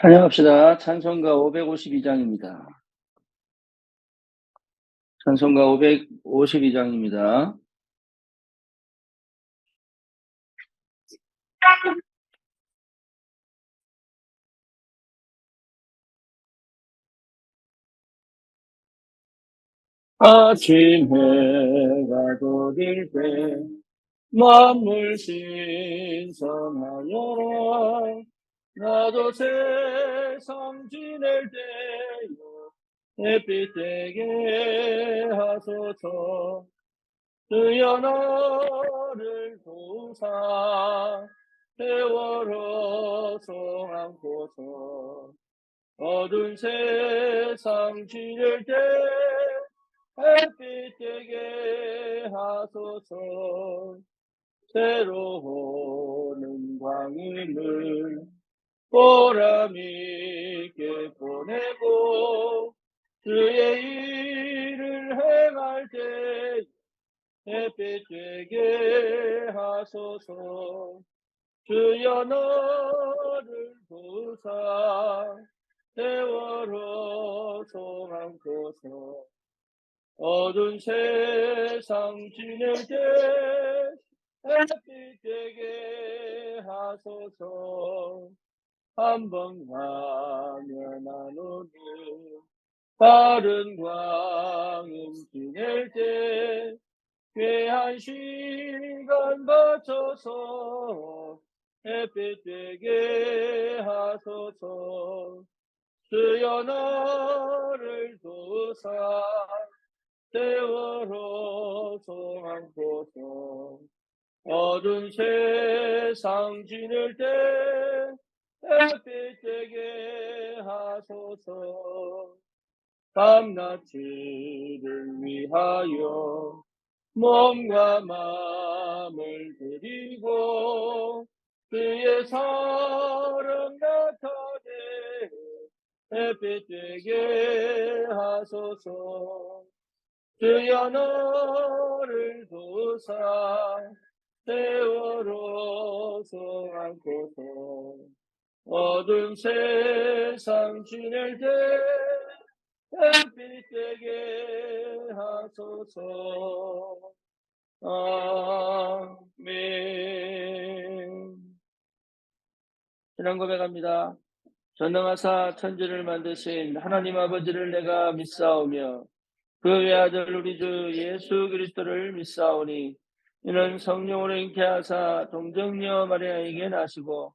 찬양합시다. 찬송가 552장입니다. 찬송가 552장입니다. 아침 해가 도릴 때 만물 신성하여라 나도 세상 지낼 때요 햇빛 되게 하소서. 주여 나를 도사 세월호 소 안고서. 어두운 세상 지낼 때 햇빛 되게 하소서. 새로운 광임을 보람 있게 보내고 주의 일을 행할 때 햇빛 되게 하소서. 주여 너를 부사 세월호 소망고서 어두운 세상 지낼 때 햇빛 되게 하소서 한번 가면 안 오는 다른 광음 지낼 때 귀한 시간 바쳐서 햇빛 되게 하소서. 주여 나를 도사 세월호 소망고서 어두운 세상 지낼 때 햇빛 되게 하소서. 밤낮을 위하여 몸과 마음을 드리고 그의 사랑 나타내 햇빛 되게 하소서. 주여 너를 도사 세월호 안고서 어두운 세상 지낼 때 햇빛 되게 하소서 아멘 신앙 고백합니다. 전능하사 천지를 만드신 하나님 아버지를 내가 믿사오며 그 외아들 우리 주 예수 그리스도를 믿사오니 이는 성령으로 잉태하사 동정녀 마리아에게 나시고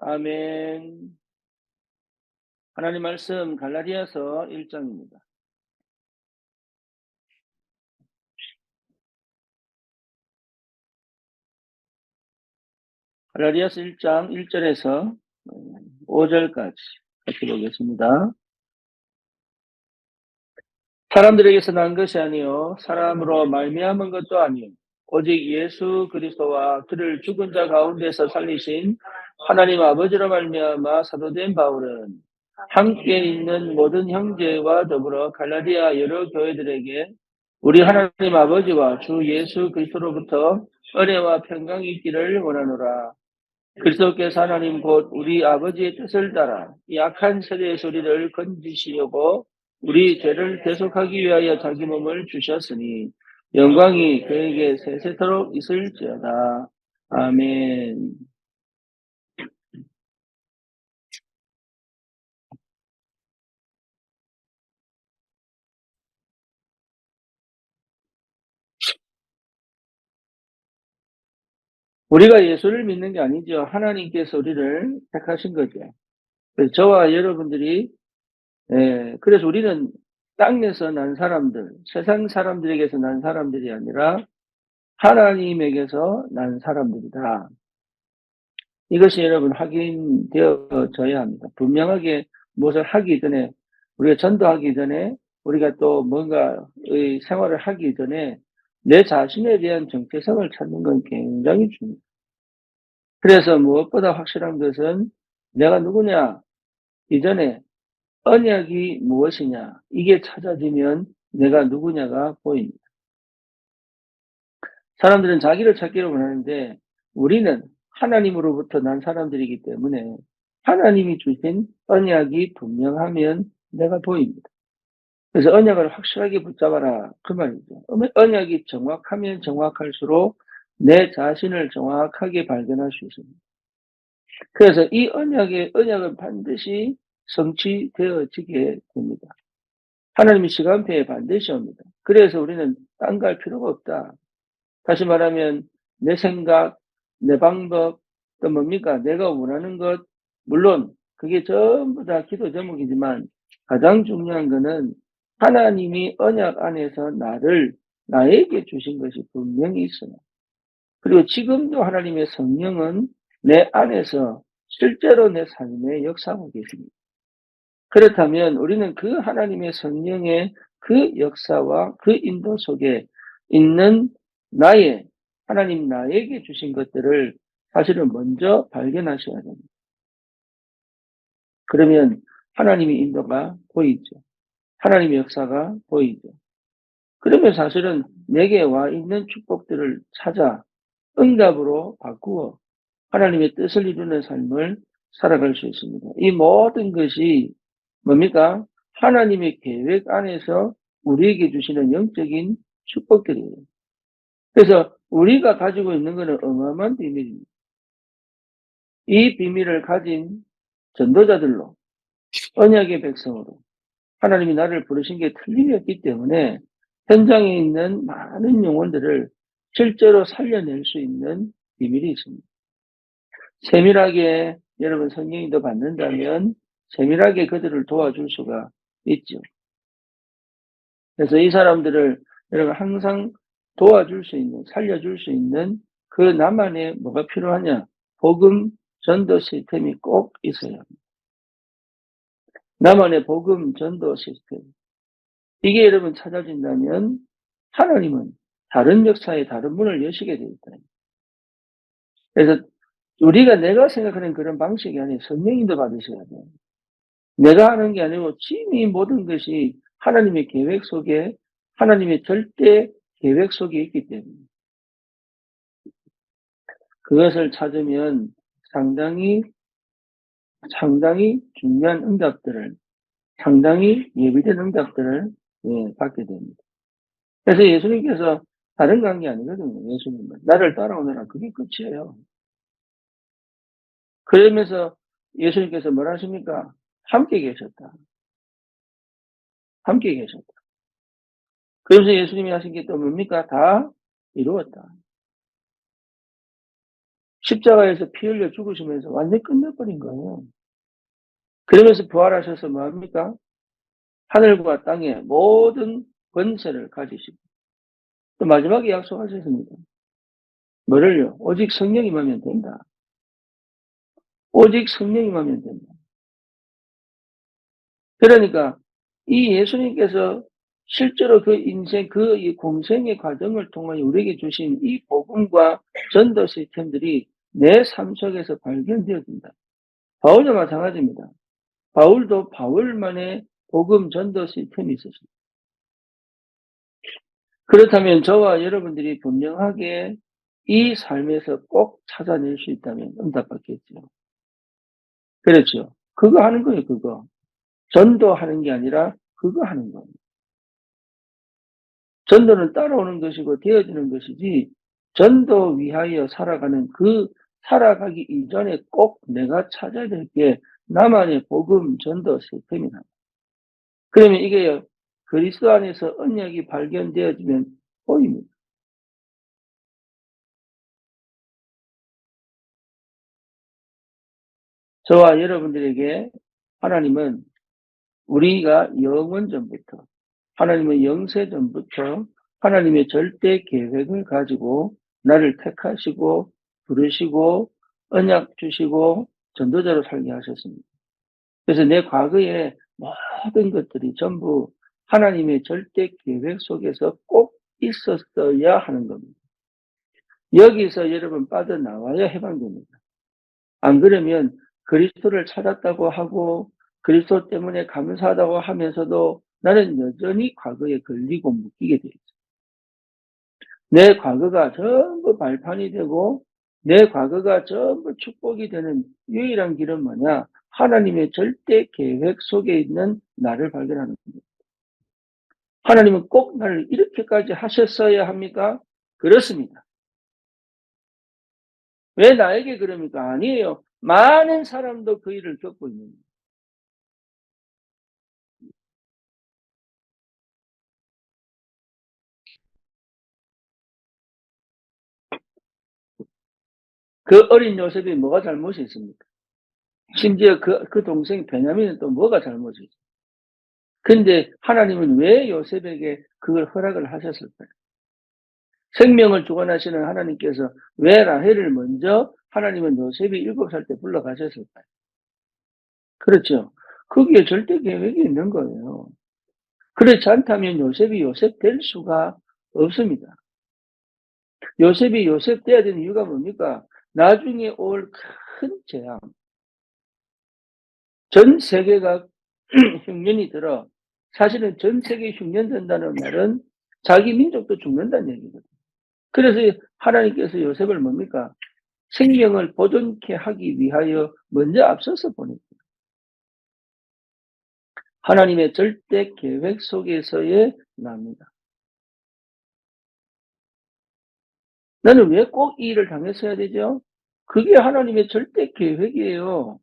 아멘. 하나님 말씀 갈라디아서 1장입니다. 갈라디아서 1장 1절에서 5절까지 같이 보겠습니다. 사람들에게서 난 것이 아니요 사람으로 말미암은 것도 아니요 오직 예수 그리스도와 그를 죽은 자 가운데서 살리신 하나님 아버지로 말미암아 사도된 바울은 함께 있는 모든 형제와 더불어 갈라디아 여러 교회들에게 우리 하나님 아버지와 주 예수 그리스도로부터 은혜와 평강이 있기를 원하노라. 그리스도께서 하나님 곧 우리 아버지의 뜻을 따라 약한 세대의 소리를 건지시려고 우리 죄를 대속하기 위하여 자기 몸을 주셨으니 영광이 그에게 세세토록 있을지어다. 아멘. 우리가 예수를 믿는 게 아니죠. 하나님께서 우리를 택하신 거죠. 그래서 저와 여러분들이 예, 그래서 우리는 땅에서 난 사람들, 세상 사람들에게서 난 사람들이 아니라 하나님에게서 난 사람들이다. 이것이 여러분 확인되어져야 합니다. 분명하게 무엇을 하기 전에 우리가 전도하기 전에 우리가 또 뭔가의 생활을 하기 전에 내 자신에 대한 정체성을 찾는 건 굉장히 중요해요. 그래서 무엇보다 확실한 것은 내가 누구냐 이전에 언약이 무엇이냐 이게 찾아지면 내가 누구냐가 보입니다. 사람들은 자기를 찾기를 원하는데 우리는 하나님으로부터 난 사람들이기 때문에 하나님이 주신 언약이 분명하면 내가 보입니다. 그래서 언약을 확실하게 붙잡아라 그 말이죠. 언약이 정확하면 정확할수록 내 자신을 정확하게 발견할 수 있습니다. 그래서 이 언약의 언약은 반드시 성취되어지게 됩니다. 하나님이 시간표에 반드시 옵니다. 그래서 우리는 딴 갈 필요가 없다. 다시 말하면 내 생각, 내 방법, 또 뭡니까? 내가 원하는 것, 물론 그게 전부 다 기도 제목이지만 가장 중요한 것은 하나님이 언약 안에서 나를 나에게 주신 것이 분명히 있어요. 그리고 지금도 하나님의 성령은 내 안에서 실제로 내 삶에 역사하고 계십니다. 그렇다면 우리는 그 하나님의 성령의 그 역사와 그 인도 속에 있는 나의 하나님 나에게 주신 것들을 사실은 먼저 발견하셔야 됩니다. 그러면 하나님의 인도가 보이죠. 하나님의 역사가 보이죠. 그러면 사실은 내게 와 있는 축복들을 찾아 응답으로 바꾸어 하나님의 뜻을 이루는 삶을 살아갈 수 있습니다. 이 모든 것이 뭡니까? 하나님의 계획 안에서 우리에게 주시는 영적인 축복들이에요. 그래서 우리가 가지고 있는 것은 어마어마한 비밀입니다. 이 비밀을 가진 전도자들로 언약의 백성으로 하나님이 나를 부르신 게 틀림이 없기 때문에 현장에 있는 많은 영혼들을 실제로 살려낼 수 있는 비밀이 있습니다. 세밀하게 여러분 성령이 더 받는다면 세밀하게 그들을 도와줄 수가 있죠. 그래서 이 사람들을 여러분 항상 도와줄 수 있는, 살려줄 수 있는 그 나만의 뭐가 필요하냐? 복음 전도 시스템이 꼭 있어야 합니다. 나만의 복음 전도 시스템. 이게 여러분 찾아진다면 하나님은 다른 역사에 다른 문을 여시게 되어 있다. 그래서 우리가 내가 생각하는 그런 방식이 아니라 성령님도 받으셔야 돼요. 내가 하는 게 아니고 지금이 모든 것이 하나님의 계획 속에 하나님의 절대 계획 속에 있기 때문에 그것을 찾으면 상당히 상당히 중요한 응답들을 상당히 예비된 응답들을 예, 받게 됩니다. 그래서 예수님께서 다른 관계 아니거든요. 예수님은 나를 따라오느라 그게 끝이에요. 그러면서 예수님께서 뭘 하십니까? 함께 계셨다. 함께 계셨다. 그래서 예수님이 하신 게 또 뭡니까? 다 이루었다. 십자가에서 피 흘려 죽으시면서 완전히 끝내버린 거예요. 그러면서 부활하셔서 뭐합니까? 하늘과 땅의 모든 권세를 가지시고 또 마지막에 약속하셨습니다. 뭐를요? 오직 성령이 하면 된다. 오직 성령이 하면 된다. 그러니까 이 예수님께서 실제로 그 인생, 그 공생의 과정을 통해 우리에게 주신 이 복음과 전도 시스템들이 내 삶 속에서 발견되어진다. 바울도 마찬가지입니다. 바울도 바울만의 복음 전도 시스템이 있었습니다. 그렇다면 저와 여러분들이 분명하게 이 삶에서 꼭 찾아낼 수 있다면 응답받겠죠. 그렇죠. 그거 하는 거예요, 그거. 전도하는 게 아니라 그거 하는 겁니다. 전도는 따라오는 것이고 되어지는 것이지 전도 위하여 살아가는 그 살아가기 이전에 꼭 내가 찾아야 될 게 나만의 복음 전도 시스템이다. 그러면 이게 그리스도 안에서 언약이 발견되어지면 보입니다. 저와 여러분들에게 하나님은 우리가 영원 전부터 하나님은 영세 전부터 하나님의 절대 계획을 가지고 나를 택하시고 부르시고 언약 주시고 전도자로 살게 하셨습니다. 그래서 내 과거의 모든 것들이 전부 하나님의 절대 계획 속에서 꼭 있었어야 하는 겁니다. 여기서 여러분 빠져나와야 해방됩니다. 안 그러면 그리스도를 찾았다고 하고 그리스도 때문에 감사하다고 하면서도 나는 여전히 과거에 걸리고 묶이게 있어요. 내 과거가 전부 발판이 되고 내 과거가 전부 축복이 되는 유일한 길은 뭐냐? 하나님의 절대 계획 속에 있는 나를 발견하는 겁니다. 하나님은 꼭 나를 이렇게까지 하셨어야 합니까? 그렇습니다. 왜 나에게 그럽니까? 아니에요. 많은 사람도 그 일을 겪고 있는 거예요. 그 어린 요셉이 뭐가 잘못이 있습니까? 심지어 그, 그 동생 베냐민은 또 뭐가 잘못이 있어요? 근데 하나님은 왜 요셉에게 그걸 허락을 하셨을까요? 생명을 주관하시는 하나님께서 왜 라헬을 먼저 하나님은 요셉이 일곱 살 때 불러가셨을까요? 그렇죠. 거기에 절대 계획이 있는 거예요. 그렇지 않다면 요셉이 요셉 될 수가 없습니다. 요셉이 요셉 돼야 되는 이유가 뭡니까? 나중에 올 큰 재앙. 전 세계가 흉년이 들어 사실은 전 세계 흉년 된다는 말은 자기 민족도 죽는다는 얘기거든요. 그래서 하나님께서 요셉을 뭡니까? 생명을 보존케 하기 위하여 먼저 앞서서 보냈다. 하나님의 절대 계획 속에서의 납니다. 나는 왜 꼭 이 일을 당했어야 되죠? 그게 하나님의 절대 계획이에요.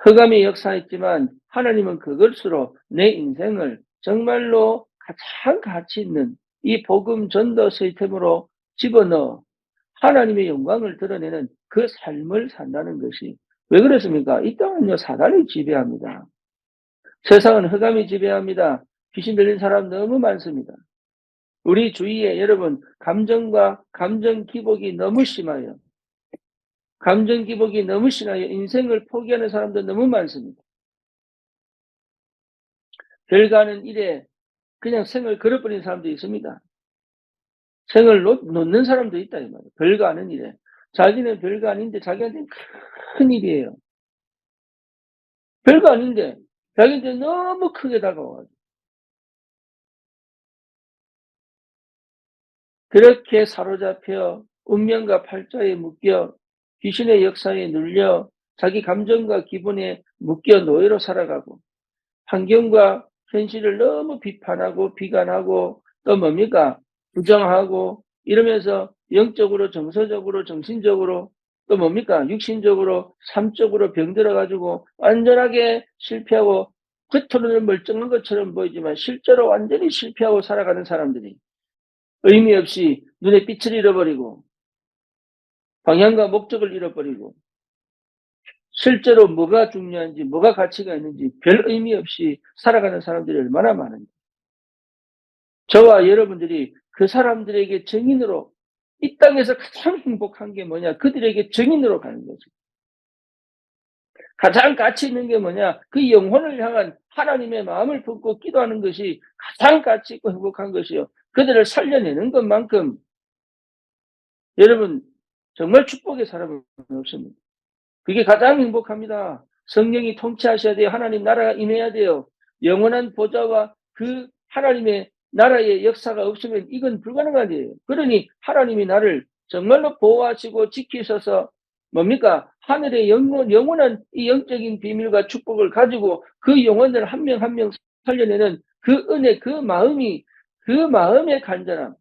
흑암이 역사했지만 하나님은 그것으로 내 인생을 정말로 가장 가치 있는 이 복음 전도 시스템으로 집어넣어 하나님의 영광을 드러내는 그 삶을 산다는 것이 왜 그렇습니까? 이 땅은요 사단이 지배합니다. 세상은 흑암이 지배합니다. 귀신 들린 사람 너무 많습니다. 우리 주위에 여러분 감정과 감정 기복이 너무 심하여 감정 기복이 너무 심하여 인생을 포기하는 사람도 너무 많습니다. 아닌 일에 그냥 생을 걸어버린 사람도 있습니다. 생을 놓, 놓는 사람도 있다 이 말이에요. 별거 아닌 일에 자기는 별거 아닌데 자기한테는 큰 일이에요. 별거 아닌데 자기한테 너무 크게 다가와가 그렇게 사로잡혀 운명과 팔자에 묶여 귀신의 역사에 눌려 자기 감정과 기분에 묶여 노예로 살아가고 환경과 현실을 너무 비판하고 비관하고 또 뭡니까? 부정하고 이러면서 영적으로 정서적으로 정신적으로 또 뭡니까? 육신적으로 삶적으로 병들어 가지고 완전하게 실패하고 겉으로는 멀쩡한 것처럼 보이지만 실제로 완전히 실패하고 살아가는 사람들이 의미 없이 눈에 빛을 잃어버리고 방향과 목적을 잃어버리고 실제로 뭐가 중요한지 뭐가 가치가 있는지 별 의미 없이 살아가는 사람들이 얼마나 많은지 저와 여러분들이 그 사람들에게 증인으로 이 땅에서 가장 행복한 게 뭐냐 그들에게 증인으로 가는 거죠. 가장 가치 있는 게 뭐냐 그 영혼을 향한 하나님의 마음을 품고 기도하는 것이 가장 가치 있고 행복한 것이요 그들을 살려내는 것만큼 여러분 정말 축복의 사람은 없습니다. 그게 가장 행복합니다. 성령이 통치하셔야 돼요. 하나님 나라가 임해야 돼요. 영원한 보좌와 그 하나님의 나라의 역사가 없으면 이건 불가능한 일이에요. 그러니 하나님이 나를 정말로 보호하시고 지키셔서 뭡니까? 하늘의 영원, 영원한 이 영적인 비밀과 축복을 가지고 그 영혼을 한명 한 명 살려내는 그 은혜, 그 마음이, 그 마음의 간절함.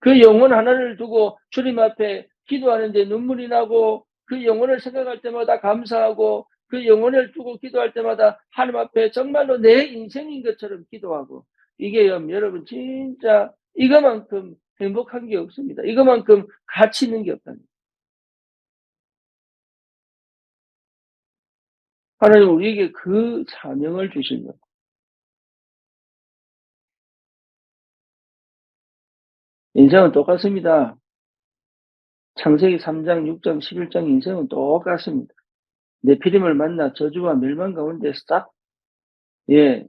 그 영혼 하나를 두고 주님 앞에 기도하는데 눈물이 나고 그 영혼을 생각할 때마다 감사하고 그 영혼을 두고 기도할 때마다 하나님 앞에 정말로 내 인생인 것처럼 기도하고 이게 여러분 진짜 이거만큼 행복한 게 없습니다. 이거만큼 가치 있는 게 없다는 하나님 우리에게 그 사명을 주신 것. 인생은 똑같습니다. 창세기 3장, 6장, 11장 인생은 똑같습니다. 내피림을 만나 저주와 멸망 가운데 싹, 예,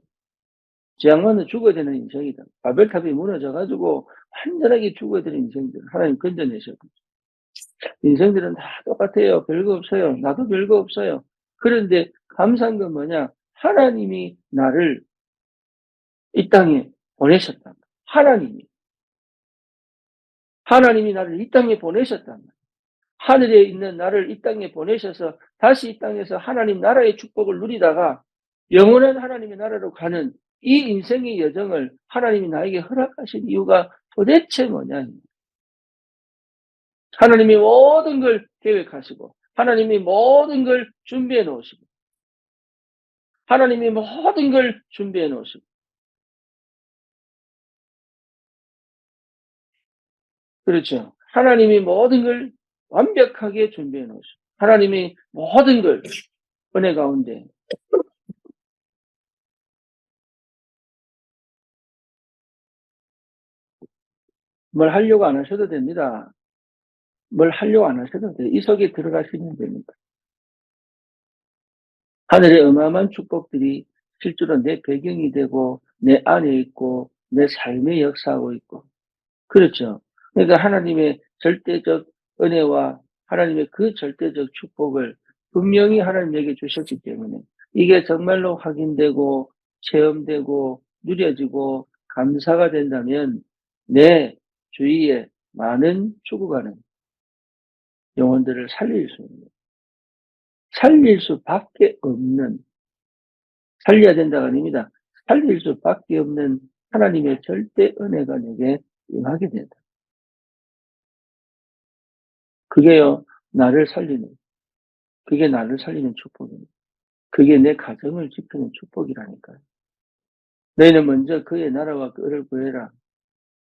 재앙만은 죽어야 되는 인생이다. 바벨탑이 무너져가지고 완전하게 죽어야 되는 인생들. 하나님 건져내셨거든요. 인생들은 다 똑같아요. 별거 없어요. 나도 별거 없어요. 그런데 감사한 건 뭐냐? 하나님이 나를 이 땅에 보내셨다. 하나님이. 하나님이 나를 이 땅에 보내셨다. 하늘에 있는 나를 이 땅에 보내셔서 다시 이 땅에서 하나님 나라의 축복을 누리다가 영원한 하나님의 나라로 가는 이 인생의 여정을 하나님이 나에게 허락하신 이유가 도대체 뭐냐? 하나님이 모든 걸 계획하시고 하나님이 모든 걸 준비해 놓으시고 하나님이 모든 걸 준비해 놓으시고 그렇죠. 하나님이 모든 걸 완벽하게 준비해 놓으시고 하나님이 모든 걸 은혜 가운데 뭘 하려고 안 하셔도 됩니다. 뭘 하려고 안 하셔도 돼요. 이 속에 들어가시면 됩니다. 하늘의 어마어마한 축복들이 실제로 내 배경이 되고 내 안에 있고 내 삶에 역사하고 있고 그렇죠. 그러니까 하나님의 절대적 은혜와 하나님의 그 절대적 축복을 분명히 하나님에게 주셨기 때문에 이게 정말로 확인되고 체험되고 누려지고 감사가 된다면 내 주위에 많은 죽어가는 영혼들을 살릴 수 있는 살릴 수밖에 없는 살려야 된다가 아닙니다. 살릴 수밖에 없는 하나님의 절대 은혜가 내게 임하게 된다. 그게요, 나를 살리는, 그게 나를 살리는 축복입니다. 그게 내 가정을 지키는 축복이라니까요. 너희는 먼저 그의 나라와 그를 구해라.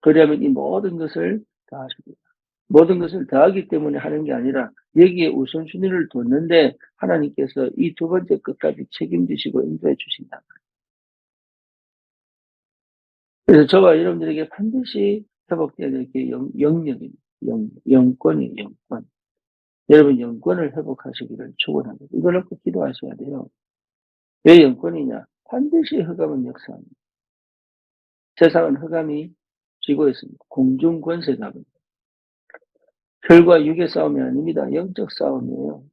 그러면 이 모든 것을 다 하십니다. 모든 것을 더하기 때문에 하는 게 아니라 여기에 우선순위를 뒀는데 하나님께서 이 두 번째 끝까지 책임지시고 인도해 주신다. 그래서 저와 여러분들에게 반드시 회복돼야 될 게 영역입니다. 영, 영권이 영권. 여러분 영권을 회복하시기를 축원합니다. 이걸 놓고 기도하셔야 돼요. 왜 영권이냐? 반드시 흑암은 역사합니다. 세상은 흑암이 쥐고 있습니다. 공중 권세갑니다. 혈과 육의 싸움이 아닙니다. 영적 싸움이에요.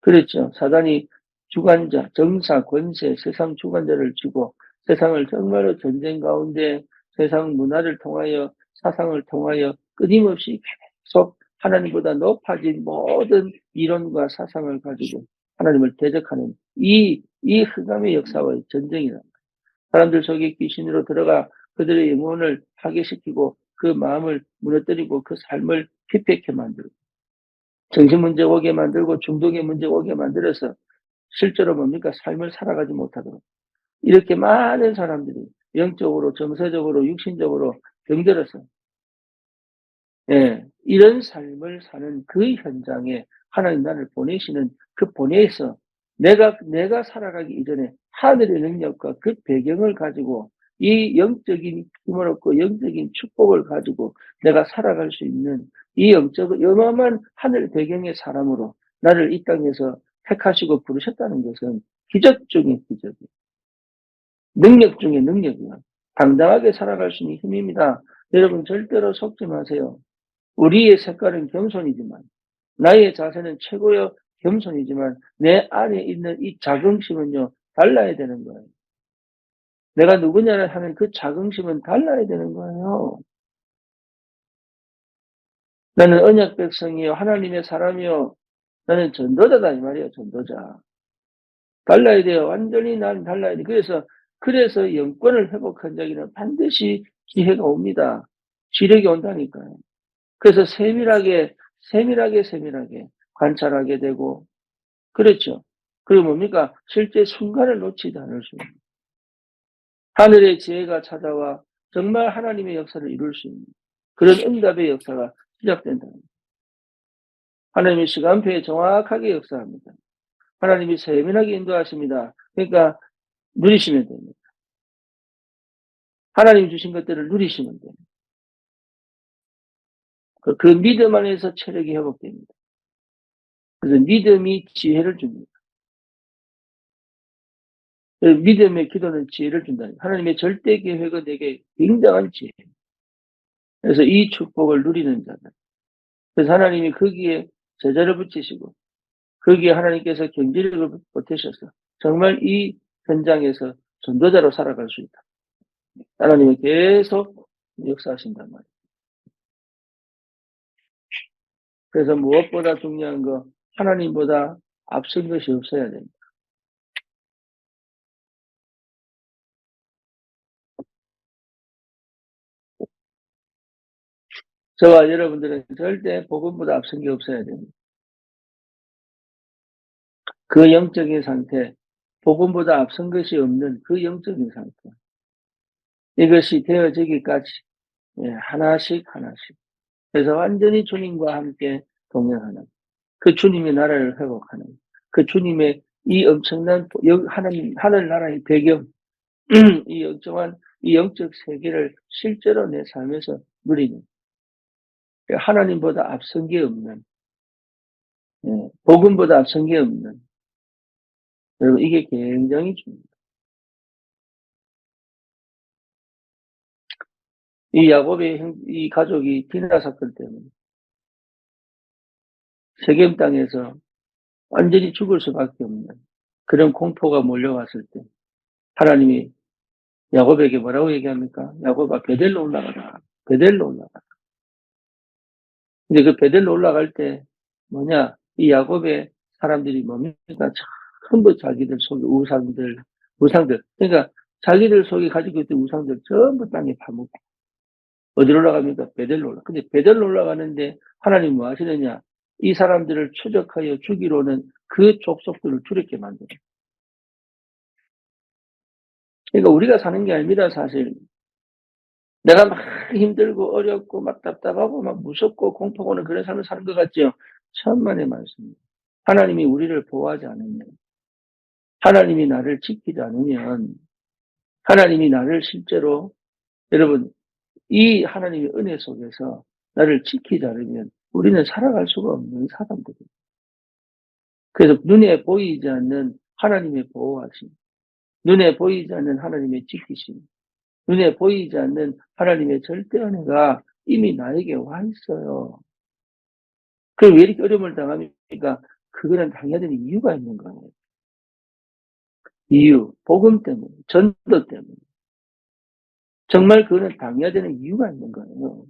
그렇죠. 사단이 주관자, 정사, 권세, 세상 주관자를 쥐고 세상을 정말로 전쟁 가운데 세상 문화를 통하여 사상을 통하여 끊임없이 계속 하나님보다 높아진 모든 이론과 사상을 가지고 하나님을 대적하는 이, 이 흑암의 역사와의 전쟁이다. 사람들 속에 귀신으로 들어가 그들의 영혼을 파괴시키고 그 마음을 무너뜨리고 그 삶을 피폐케 만들고 정신 문제 오게 만들고 중독의 문제 오게 만들어서 실제로 뭡니까? 삶을 살아가지 못하도록. 이렇게 많은 사람들이 영적으로 정서적으로 육신적으로 병들어서 예, 이런 삶을 사는 그 현장에 하나님 나를 보내시는 그 보내서 내가 내가 살아가기 이전에 하늘의 능력과 그 배경을 가지고 이 영적인 힘을 얻고 영적인 축복을 가지고 내가 살아갈 수 있는 이 영적 어마어마한 하늘 배경의 사람으로 나를 이 땅에서 택하시고 부르셨다는 것은 기적 중의 기적이에요. 능력 중의 능력이야. 당당하게 살아갈 수 있는 힘입니다. 여러분 절대로 속지 마세요. 우리의 색깔은 겸손이지만 나의 자세는 최고의 겸손이지만 내 안에 있는 이 자긍심은요 달라야 되는 거예요. 내가 누구냐를 하는 그 자긍심은 달라야 되는 거예요. 나는 언약 백성이요 하나님의 사람이요 나는 전도자다 이 말이에요 전도자. 달라야 돼요. 완전히 난 달라야 돼. 그래서 그래서 영권을 회복한 자에는 반드시 기회가 옵니다. 지력이 온다니까요. 그래서 세밀하게 세밀하게 세밀하게 관찰하게 되고 그렇죠. 그리고 뭡니까? 실제 순간을 놓치지 않을 수 있는 하늘의 지혜가 찾아와 정말 하나님의 역사를 이룰 수 있는 그런 응답의 역사가 시작된다. 하나님의 시간표에 정확하게 역사합니다. 하나님이 세밀하게 인도하십니다. 그러니까 누리시면 됩니다. 하나님 주신 것들을 누리시면 됩니다. 그, 그 믿음 안에서 체력이 회복됩니다. 그래서 믿음이 지혜를 줍니다. 그 믿음의 기도는 지혜를 준다. 하나님의 절대 계획은 내게 굉장한 지혜. 그래서 이 축복을 누리는 자들. 그래서 하나님이 거기에 제자를 붙이시고 거기에 하나님께서 경제력을 보태셔서 정말 이 현장에서 전도자로 살아갈 수 있다. 하나님이 계속 역사하신단 말이에요. 그래서 무엇보다 중요한 거 하나님보다 앞선 것이 없어야 됩니다. 저와 여러분들은 절대 복음보다 앞선 게 없어야 됩니다. 그 영적인 상태, 복음보다 앞선 것이 없는 그 영적인 상태. 이것이 되어지기까지 예, 하나씩 하나씩. 그래서 완전히 주님과 함께 동행하는 그 주님의 나라를 회복하는 그 주님의 이 엄청난 하나님 하늘 나라의 배경, 이 영정한 이 영적 세계를 실제로 내 삶에서 누리는 하나님보다 앞선 게 없는 예, 복음보다 앞선 게 없는 여러분 이게 굉장히 중요합니다. 이 야곱의 이 가족이 디나 사건 때문에 세겜 땅에서 완전히 죽을 수밖에 없는 그런 공포가 몰려왔을 때 하나님이 야곱에게 뭐라고 얘기합니까? 야곱아 베델로 올라가라. 베델로 올라가라. 근데 그 베델로 올라갈 때 뭐냐? 이 야곱의 사람들이 뭡니까? 전부 자기들 속에 우상들, 우상들. 그러니까 자기들 속에 가지고 있던 우상들 전부 땅에 파묻고 어디로 올라갑니까? 베델로 올라. 근데 베델로 올라가는데 하나님 뭐 하시느냐? 이 사람들을 추적하여 죽이로는 그 족속들을 두렵게 만드는. 그러니까 우리가 사는 게 아닙니다, 사실. 내가 막 힘들고 어렵고 막 답답하고 막 무섭고 공포가 오는 그런 삶을 사는 것 같죠? 천만의 말씀입니다. 하나님이 우리를 보호하지 않으면, 하나님이 나를 지키지 않으면, 하나님이 나를 실제로, 여러분, 이 하나님의 은혜 속에서 나를 지키지 않으면 우리는 살아갈 수가 없는 사람들이에요. 그래서 눈에 보이지 않는 하나님의 보호하심, 눈에 보이지 않는 하나님의 지키심, 눈에 보이지 않는 하나님의 절대 은혜가 이미 나에게 와 있어요. 그왜 이렇게 어려움을 당합니까? 그거는 당해야 되는 이유가 있는 거예요. 이유, 복음 때문에, 전도 때문에. 정말 그거는 당해야 되는 이유가 있는 거예요.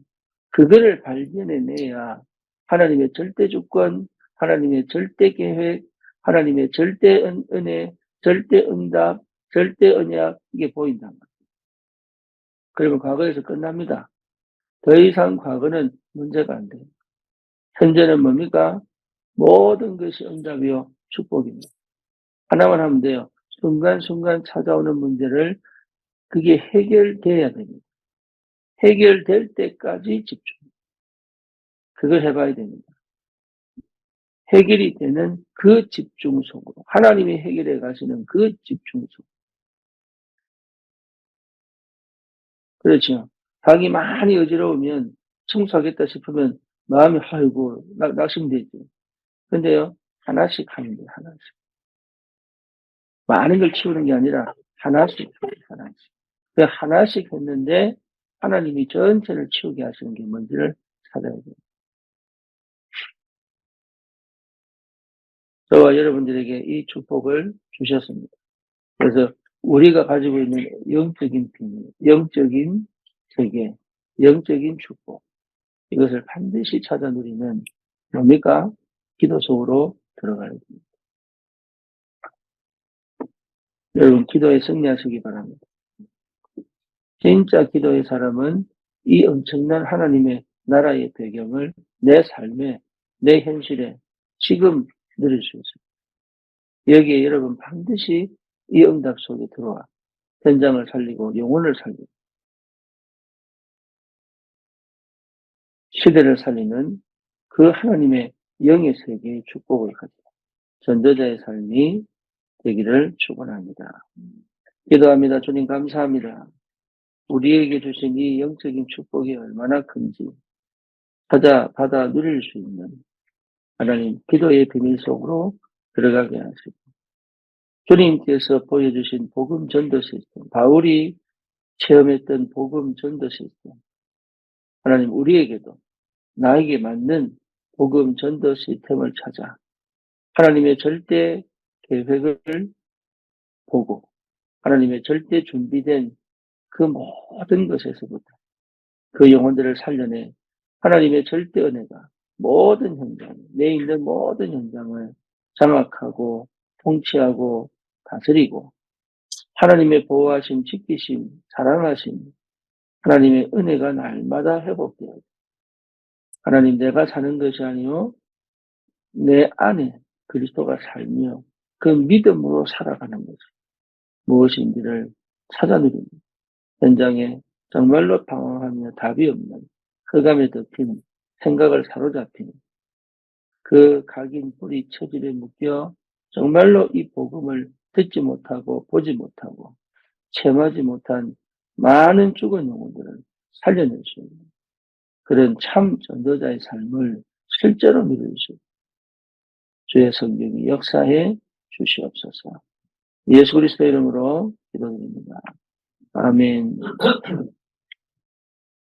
그거를 발견해내야 하나님의 절대 주권, 하나님의 절대 계획, 하나님의 절대 은, 혜 절대 응답, 절대 언약 이게 보인단 말이에요. 그러면 과거에서 끝납니다. 더 이상 과거는 문제가 안 돼요. 현재는 뭡니까? 모든 것이 응답이요 축복입니다. 하나만 하면 돼요. 순간순간 찾아오는 문제를 그게 해결돼야 됩니다. 해결될 때까지 집중. 그걸 해봐야 됩니다. 해결이 되는 그 집중 속으로 하나님이 해결해 가시는 그 집중 속. 그렇죠. 닭이 많이 어지러우면 청소하겠다 싶으면 마음이 아이고 낙심되죠. 근데요 하나씩 하면 돼요 하나씩. 많은 걸 키우는 게 아니라 하나씩 하나씩. 그 하나씩 했는데 하나님이 전체를 치우게 하시는 게 뭔지를 찾아야 돼요. 저와 여러분들에게 이 축복을 주셨습니다. 그래서 우리가 가지고 있는 영적인 비밀, 영적인 세계, 영적인 축복, 이것을 반드시 찾아 누리는 뭡니까? 기도 속으로 들어가야 됩니다. 여러분, 기도에 승리하시기 바랍니다. 진짜 기도의 사람은 이 엄청난 하나님의 나라의 배경을 내 삶에, 내 현실에 지금 누릴 수 있습니다. 여기에 여러분 반드시 이 응답 속에 들어와 현장을 살리고 영혼을 살리고 시대를 살리는 그 하나님의 영의 세계의 축복을 가지고 전도자의 삶이 되기를 축원합니다. 기도합니다. 주님 감사합니다. 우리에게 주신 이 영적인 축복이 얼마나 큰지 받아, 받아 누릴 수 있는 하나님 기도의 비밀 속으로 들어가게 하시고 주님께서 보여주신 복음 전도 시스템, 바울이 체험했던 복음 전도 시스템, 하나님 우리에게도 나에게 맞는 복음 전도 시스템을 찾아 하나님의 절대 계획을 보고 하나님의 절대 준비된 그 모든 것에서부터 그 영혼들을 살려내 하나님의 절대 은혜가 모든 현장, 내 있는 모든 현장을 장악하고 통치하고 다스리고 하나님의 보호하심, 지키심, 사랑하심, 하나님의 은혜가 날마다 회복되어야 돼. 하나님 내가 사는 것이 아니요 내 안에 그리스도가 살며 그 믿음으로 살아가는 것이 무엇인지를 찾아 누리는 현장에 정말로 방황하며 답이 없는 흑암에 덮인 생각을 사로잡히는 그 각인 뿌리 처질에 묶여 정말로 이 복음을 듣지 못하고 보지 못하고 체험하지 못한 많은 죽은 영혼들을 살려낼 수 있는 그런 참 전도자의 삶을 실제로 누릴 수 주의 성경이 역사해 주시옵소서. 예수 그리스도 이름으로 기도드립니다. 아멘.